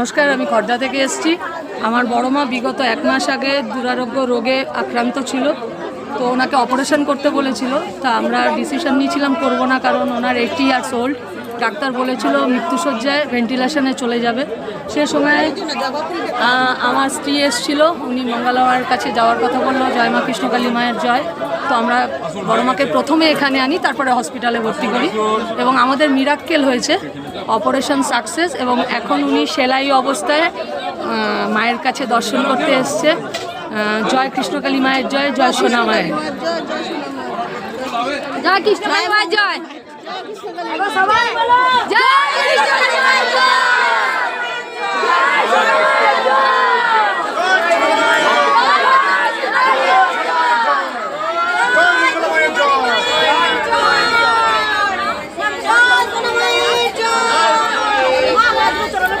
নমস্কার, আমি খর্দা থেকে এসছি। আমার বড় মা বিগত এক মাস আগে দুরারোগ্য রোগে আক্রান্ত ছিল, তো ওনাকে অপারেশন করতে বলেছিল। তা আমরা ডিসিশন নিয়েছিলাম, করব না, কারণ ওনার এইটি ইয়ার্স ওল্ড। ডাক্তার বলেছিল মৃত্যুসজ্জায় ভেন্টিলেশনে চলে যাবে। সে সময় আমার স্ত্রী এসেছিল, উনি মঙ্গলামার কাছে যাওয়ার কথা বলল, জয় মা কৃষ্ণকালী মায়ের জয়। তো আমরা বড় মাকে প্রথমে এখানে আনি, তারপরে হসপিটালে ভর্তি করি। এবং আমাদের মিরাক্কেল হয়েছে অপারেশন সাকসেস এবং এখন উনি সেলাই অবস্থায় মায়ের কাছে দর্শন করতে এসছে। জয় কৃষ্ণকালী মায়ের জয় জয় সোনা মায়ের জয়। কৃষ্ণ জয়। জয় জয়